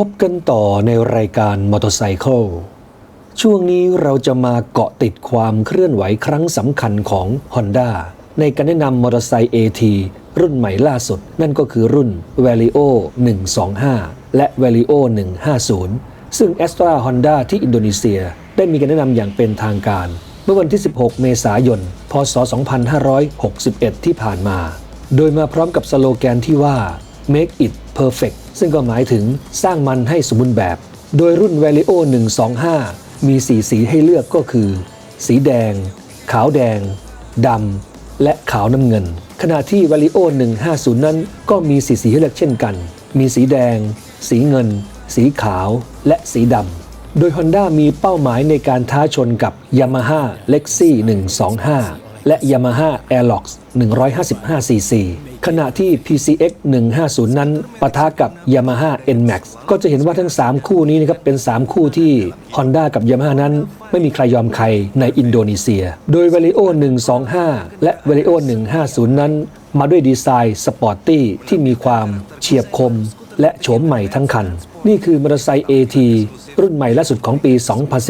พบกันต่อในรายการมอเตอร์ไซค์ช่วงนี้เราจะมาเกาะติดความเคลื่อนไหวครั้งสำคัญของ Honda ในการแนะนำมอเตอร์ไซค์ AT รุ่นใหม่ล่าสุด นั่นก็คือรุ่น Valio 125 และ Valio 150 ซึ่ง Astra Honda ที่อินโดนีเซีย ได้มีการแนะนำอย่างเป็นทางการ เมื่อวันที่ 16 เมษายน พศ 2561 ที่ผ่านมา โดยมาพร้อมกับสโลแกนที่ว่า Make it perfect ซึ่งก็หมายถึงสร้างมันให้สมบูรณ์แบบ โดยรุ่น Valio 125 มีสีสีให้เลือกก็คือ สีแดง ขาวแดงดำและขาวน้ำเงิน ขณะที่ Valio 150 นั้นก็มีสีสีให้เลือกเช่นกัน มีสีแดง สีเงิน สีขาว และสีดำ โดย Honda มีเป้าหมายในการท้าชนกับ Yamaha Lexi 125 และ Yamaha Aerox 155cc ขณะที่ PCX 150 นั้นปะทะกับ Yamaha NMAX ก็จะเห็นว่าทั้ง 3 คู่นี้นะครับเป็น 3 คู่ที่ Honda กับ Yamaha นั้น ไม่มีใครยอมใครในอินโดนีเซีย โดย Valio 125 และ Valio 150 นั้น มาด้วยดีไซน์สปอร์ตตี้ที่มีความเฉียบคมและโฉมใหม่ทั้งคัน นี่คือมอเตอร์ไซค์ AT รุ่นใหม่ล่าสุดของปี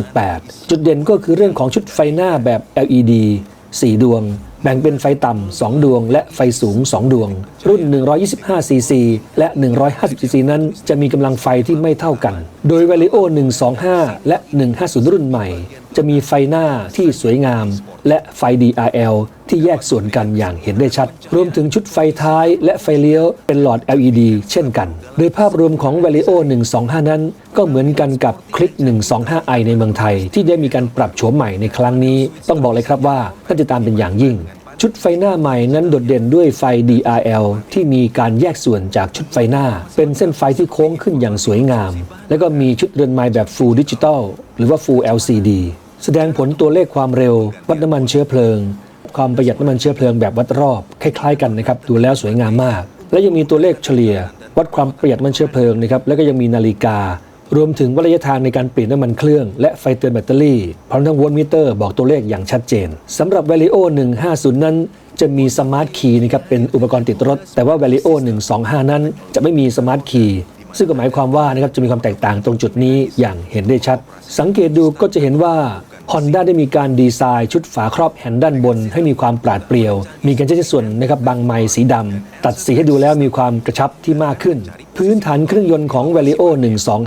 2018 จุดเด่นก็คือเรื่องของชุดไฟหน้าแบบ LED 4 ดวง แบ่งเป็นไฟต่ำ 2 ดวง และไฟสูง 2 ดวง รุ่น 125cc และ 150cc นั้นจะมีกำลังไฟที่ไม่เท่ากัน โดย Valio 125 และ 150 รุ่นใหม่ จะมีไฟหน้าที่สวยงาม และไฟ DRL ที่แยกส่วนกันอย่างเห็นได้ชัด รวมถึงชุดไฟท้ายและไฟเลี้ยวเป็นหลอด LED เช่นกัน โดยภาพรวมของ Valio 125 นั้น ก็เหมือนกันกับคลิก 125i ในเมืองไทย ที่ได้มีการปรับโฉมใหม่ในครั้งนี้ ต้องบอกเลยครับว่าน่าจะตามเป็นอย่างยิ่งชุดไฟหน้าใหม่นั้นโดดเด่นด้วยไฟ DRL ที่มีการแยกส่วนจากชุดไฟหน้า เป็นเส้นไฟที่โค้งขึ้นอย่างสวยงาม แล้วก็มีชุดเรือนไม้แบบ Full Digital หรือว่า Full LCD แสดงผลตัวเลขความเร็ว วัดน้ำมันเชื้อเพลิง ความประหยัดน้ำมันเชื้อเพลิงแบบวัดรอบคล้ายๆกันนะครับดูแล้วสวยงามมาก และยังมีตัวเลขเฉลี่ย วัดความประหยัดน้ำมันเชื้อเพลิงนะครับแล้วก็ยังมีนาฬิการวมถึงวัดระยะทางในการเปลี่ยนน้ำมันเครื่องและไฟเตือนแบตเตอรี่พร้อมทั้งโวลต์มิเตอร์บอกตัวเลขอย่างชัดเจนสำหรับ Valio 150 นั้นจะมีสมาร์ทคีย์นะครับเป็นอุปกรณ์ติดรถ แต่ว่า Valio 125 นั้นจะไม่มีสมาร์ทคีย์ซึ่งก็หมายความว่านะครับจะมีความแตกต่างตรงจุดนี้อย่างเห็นได้ชัด สังเกตดูก็จะเห็นว่า Honda ได้มีการดีไซน์ชุดฝาครอบแฮนด์ด้านบน ให้มีความปราดเปรียว มีการใช้ส่วนนะครับบางไม้สีดำ ตัดสีให้ดูแล้วมีความกระชับที่มากขึ้น พื้นฐานเครื่องยนต์ของ Valio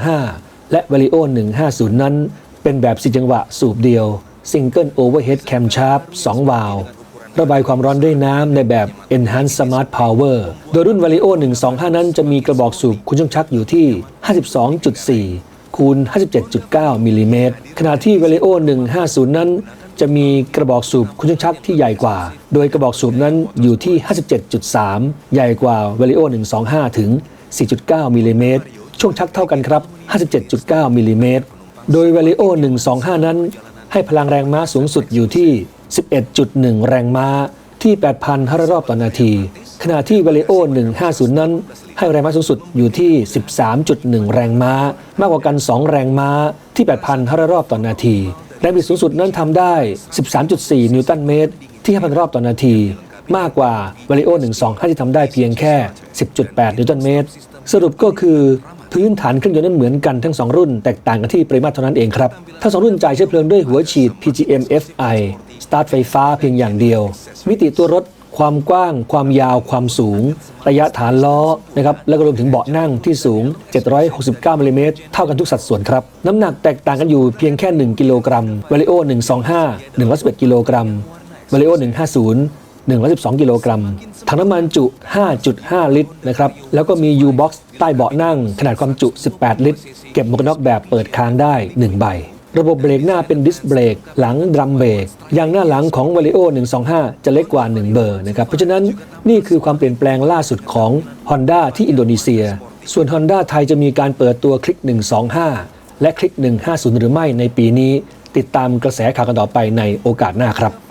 125 และ Valio 150 นั้น เป็นแบบสีจังหวะสูบเดียว Single Overhead Camshaft 2วาล์วระบายความร้อนด้วยน้ำในแบบ Enhanced Smart Power โดยรุ่น Valio 125 นั้นจะมีกระบอกสูบคุณช่องชักอยู่ที่ 52.4 คูณ 57.9 มิลลิเมตร ขณะที่ Valio 150 นั้น จะมีกระบอกสูบคุณช่องชักที่ใหญ่กว่า โดยกระบอกสูบนั้นอยู่ที่ 57.3 ใหญ่กว่า Valio 125 ถึง 4.9 มิลลิเมตร ช่วงชักเท่ากันครับ 57.9 มิลลิเมตร โดย Valio 125 นั้น ให้พลังแรงม้าสูงสุดอยู่ที่ 11.1 แรงม้าที่ 8,500 รอบต่อนาที ขณะที่ Valio 150 นั้น ให้แรงม้าสูงสุดอยู่ที่ 13.1 แรงม้า มากกว่ากัน 2 แรงม้าที่ 8,500 รอบต่อนาที แรงบิดสูงสุดนั้นทำได้ 13.4 นิวตันเมตร ที่ 5,000 รอบต่อนาที มากกว่า Valio 125 ที่ทำได้เพียงแค่ 10.8 นิวตันเมตร สรุปก็คือพื้นฐานเครื่องยนต์นั้นเหมือนกันทั้ง 2 รุ่น แตกต่างกันที่ปริมาตรเท่านั้นเองครับ ทั้งสองรุ่นจ่ายเชื้อเพลิงด้วยหัวฉีด PGM FI สตาร์ทไฟฟ้าเพียงอย่างเดียว มิติตัวรถ ความกว้าง ความยาวความสูง ระยะฐานล้อนะครับแล้วก็รวมถึงเบาะนั่งที่สูง 769มิลลิเมตรเท่ากันทุกสัดส่วนครับ น้ำหนักแตกต่างกันอยู่เพียงแค่ 1 กิโลกรัม Valio 125 111กิโลกรัม Valio 150 112 กิโลกรัม ถังน้ำมันจุ 5.5 ลิตรนะครับ แล้วก็มี U-Box ใต้เบาะนั่ง ขนาดความจุ 18 ลิตร เก็บหมวกนน็อกแบบเปิดค้างได้ 1 ใบ ระบบเบรกหน้าเป็นดิสเบรกหลังดรัมเบรกยางหน้าหลังของ v a ริโอ125 จะเล็กกว่า 1 เบอร์นะครับ เพราะฉะนั้นนี่คือความเปลี่ยนแปลงล่าสุดของ Honda ที่อินโดนีเซีย ส่วน Honda ไทยจะมีการเปิดตัวคลิก 125 และคลิก 150 หรือไม่ในปีนี้ ติดตามกระแสข่าวกันต่อไปในโอกาสหน้าครับ